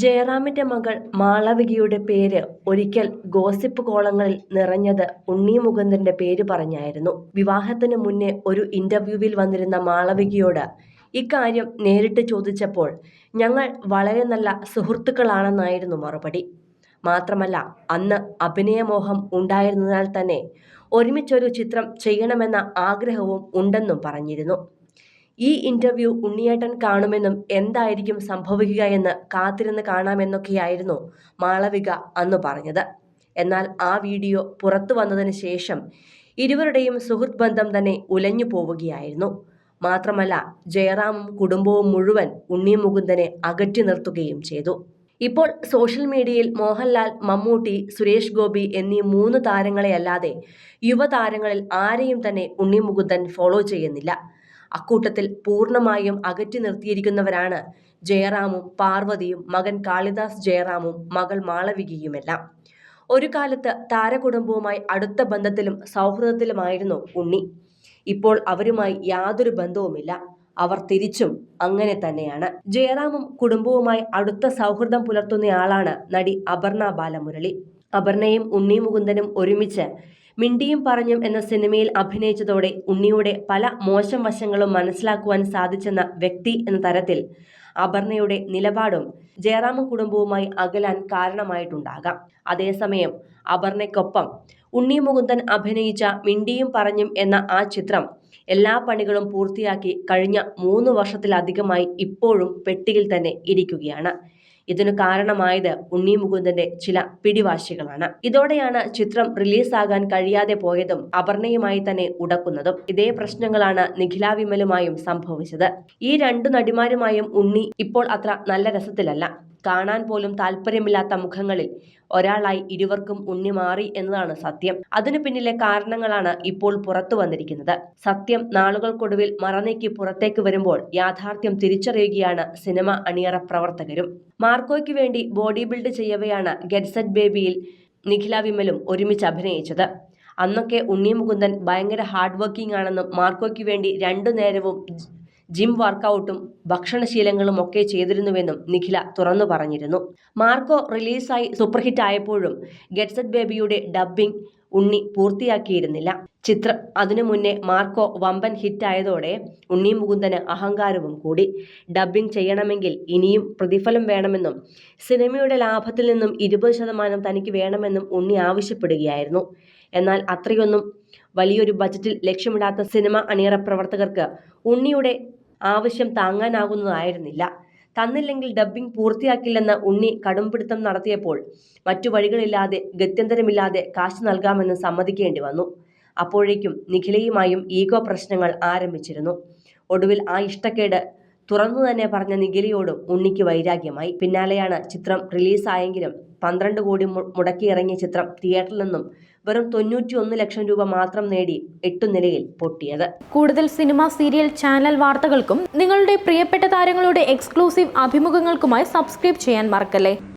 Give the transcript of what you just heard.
ജയറാമിന്റെ മകൾ മാളവികയുടെ പേര് ഒരിക്കൽ ഗോസിപ്പ് കോളങ്ങളിൽ നിറഞ്ഞത് ഉണ്ണി മുകുന്ദന്റെ പേര് പറഞ്ഞായിരുന്നു. വിവാഹത്തിന് മുന്നേ ഒരു ഇന്റർവ്യൂവിൽ വന്നിരുന്ന മാളവികയോട് ഇക്കാര്യം നേരിട്ട് ചോദിച്ചപ്പോൾ ഞങ്ങൾ വളരെ നല്ല സുഹൃത്തുക്കളാണെന്നായിരുന്നു മറുപടി. മാത്രമല്ല അന്ന് അഭിനയമോഹം ഉണ്ടായിരുന്നതിനാൽ തന്നെ ഒരുമിച്ചൊരു ചിത്രം ചെയ്യണമെന്ന ആഗ്രഹവും ഉണ്ടെന്നും പറഞ്ഞിരുന്നു. ഈ ഇന്റർവ്യൂ ഉണ്ണിയേട്ടൻ കാണുമെന്നും എന്തായിരിക്കും സംഭവിക്കുക എന്ന് കാത്തിരുന്ന് കാണാമെന്നൊക്കെയായിരുന്നു മാളവിക അന്ന് പറഞ്ഞത്. എന്നാൽ ആ വീഡിയോ പുറത്തു വന്നതിന് ശേഷം ഇരുവരുടെയും സുഹൃത്ത് ബന്ധം തന്നെ ഉലഞ്ഞു പോവുകയായിരുന്നു. മാത്രമല്ല ജയറാമും കുടുംബവും മുഴുവൻ ഉണ്ണി മുകുന്ദനെ അകറ്റി നിർത്തുകയും ചെയ്തു. ഇപ്പോൾ സോഷ്യൽ മീഡിയയിൽ മോഹൻലാൽ മമ്മൂട്ടി സുരേഷ് ഗോപി എന്നീ മൂന്ന് താരങ്ങളെയല്ലാതെ യുവതാരങ്ങളിൽ ആരെയും തന്നെ ഉണ്ണി മുകുന്ദൻ ഫോളോ ചെയ്യുന്നില്ല. അക്കൂട്ടത്തിൽ പൂർണമായും അകറ്റി നിർത്തിയിരിക്കുന്നവരാണ് ജയറാമും പാർവതിയും മകൻ കാളിദാസ് ജയറാമും മകൾ മാളവികയുമെല്ലാം. ഒരു കാലത്ത് താരകുടുംബവുമായി അടുത്ത ബന്ധത്തിലും സൗഹൃദത്തിലുമായിരുന്നു ഉണ്ണി. ഇപ്പോൾ അവരുമായി യാതൊരു ബന്ധവുമില്ല. അവർ തിരിച്ചും അങ്ങനെ തന്നെയാണ്. ജയറാമും കുടുംബവുമായി അടുത്ത സൗഹൃദം പുലർത്തുന്നയാളാണ് നടി അപർണ ബാലമുരളി. അപർണയും ഉണ്ണി മുകുന്ദനും ഒരുമിച്ച് മിണ്ടിയും പറഞ്ഞും എന്ന സിനിമയിൽ അഭിനയിച്ചതോടെ ഉണ്ണിയുടെ പല മോശം വശങ്ങളും മനസ്സിലാക്കുവാൻ സാധിച്ചെന്ന വ്യക്തി എന്ന തരത്തിൽ അപർണയുടെ നിലപാടും ജയറാമ കുടുംബവുമായി അകലാൻ കാരണമായിട്ടുണ്ടാകാം. അതേസമയം അപർണയ്ക്കൊപ്പം ഉണ്ണി മുകുന്ദൻ അഭിനയിച്ച മിണ്ടിയും പറഞ്ഞും എന്ന ആ ചിത്രം എല്ലാ പണികളും പൂർത്തിയാക്കി കഴിഞ്ഞ മൂന്ന് വർഷത്തിലധികമായി ഇപ്പോഴും പെട്ടിയിൽ തന്നെ ഇരിക്കുകയാണ്. ഇതിനു കാരണമായത് ഉണ്ണി മുകുന്ദന്റെ ചില പിടിവാശികളാണ്. ഇതോടെയാണ് ചിത്രം റിലീസാകാൻ കഴിയാതെ പോയതും അപർണയുമായി തന്നെ ഉടക്കുന്നതും. ഇതേ പ്രശ്നങ്ങളാണ് നിഖില വിമലുമായും സംഭവിച്ചത്. ഈ രണ്ടു നടിമാരുമായും ഉണ്ണി ഇപ്പോൾ അത്ര നല്ല രസത്തിലല്ല. കാണാൻ പോലും താല്പര്യമില്ലാത്ത മുഖങ്ങളിൽ ഒരാളായി ഇരുവർക്കും ഉണ്ണി മാറി എന്നതാണ് സത്യം. അതിനു പിന്നിലെ കാരണങ്ങളാണ് ഇപ്പോൾ പുറത്തു വന്നിരിക്കുന്നത്. സത്യം നാളുകൾക്കൊടുവിൽ മറനീക്കി പുറത്തേക്ക് വരുമ്പോൾ യാഥാർത്ഥ്യം തിരിച്ചറിയുകയാണ് സിനിമ അണിയറ പ്രവർത്തകരും. മാർക്കോയ്ക്ക് വേണ്ടി ബോഡി ബിൽഡ് ചെയ്യവെയാണ് ഗെറ്റ്സെറ്റ് ബേബിയിൽ നിഖില വിമലും ഒരുമിച്ച് അഭിനയിച്ചത്. അന്നൊക്കെ ഉണ്ണി മുകുന്ദൻ ഭയങ്കര ഹാർഡ് വർക്കിംഗ് ആണെന്നും മാർക്കോയ്ക്ക് വേണ്ടി രണ്ടു നേരവും ജിം വർക്കൗട്ടും ഭക്ഷണശീലങ്ങളും ഒക്കെ ചെയ്തിരുന്നുവെന്നും നിഖില തുറന്നു പറഞ്ഞിരുന്നു. മാർക്കോ റിലീസായി സൂപ്പർഹിറ്റ് ആയപ്പോഴും ഗെറ്റ്സെറ്റ് ബേബിയുടെ ഡബ്ബിംഗ് ഉണ്ണി പൂർത്തിയാക്കിയിരുന്നില്ല. ചിത്രം അതിനു മുന്നേ മാർക്കോ വമ്പൻ ഹിറ്റായതോടെ ഉണ്ണി മുകുന്ദന് അഹങ്കാരവും കൂടി. ഡബ്ബിംഗ് ചെയ്യണമെങ്കിൽ ഇനിയും പ്രതിഫലം വേണമെന്നും സിനിമയുടെ ലാഭത്തിൽ നിന്നും ഇരുപത് ശതമാനം തനിക്ക് വേണമെന്നും ഉണ്ണി ആവശ്യപ്പെടുകയായിരുന്നു. എന്നാൽ അത്രയൊന്നും വലിയൊരു ബജറ്റിൽ ലക്ഷ്യമിടാത്ത സിനിമ അണിയറ പ്രവർത്തകർക്ക് ഉണ്ണിയുടെ ആവശ്യം താങ്ങാനാകുന്നതായിരുന്നില്ല. തന്നില്ലെങ്കിൽ ഡബ്ബിംഗ് പൂർത്തിയാക്കില്ലെന്ന ഉണ്ണി കടുംപിടുത്തം നടത്തിയപ്പോൾ മറ്റു വഴികളില്ലാതെ ഗത്യന്തരമില്ലാതെ കാശ് നൽകാമെന്ന് സമ്മതിക്കേണ്ടി വന്നു. അപ്പോഴേക്കും നിഖിലയുമായും ഈഗോ പ്രശ്നങ്ങൾ ആരംഭിച്ചിരുന്നു. ഒടുവിൽ ആ ഇഷ്ടക്കേട് തുറന്നു തന്നെ പറഞ്ഞ നിഖിലയോടും ഉണ്ണിക്ക് വൈരാഗ്യമായി. പിന്നാലെയാണ് ചിത്രം റിലീസായെങ്കിലും പന്ത്രണ്ട് കോടി മുടക്കി ഇറങ്ങിയ ചിത്രം തിയേറ്ററിൽ നിന്നും വെറും തൊണ്ണൂറ്റി ഒന്ന് ലക്ഷം രൂപ മാത്രം നേടി എട്ടു നിലയിൽ പൊട്ടിയത്. കൂടുതൽ സിനിമ സീരിയൽ ചാനൽ വാർത്തകൾക്കും നിങ്ങളുടെ പ്രിയപ്പെട്ട താരങ്ങളുടെ എക്സ്ക്ലൂസീവ് അഭിമുഖങ്ങൾക്കുമായി സബ്സ്ക്രൈബ് ചെയ്യാൻ മറക്കല്ലേ?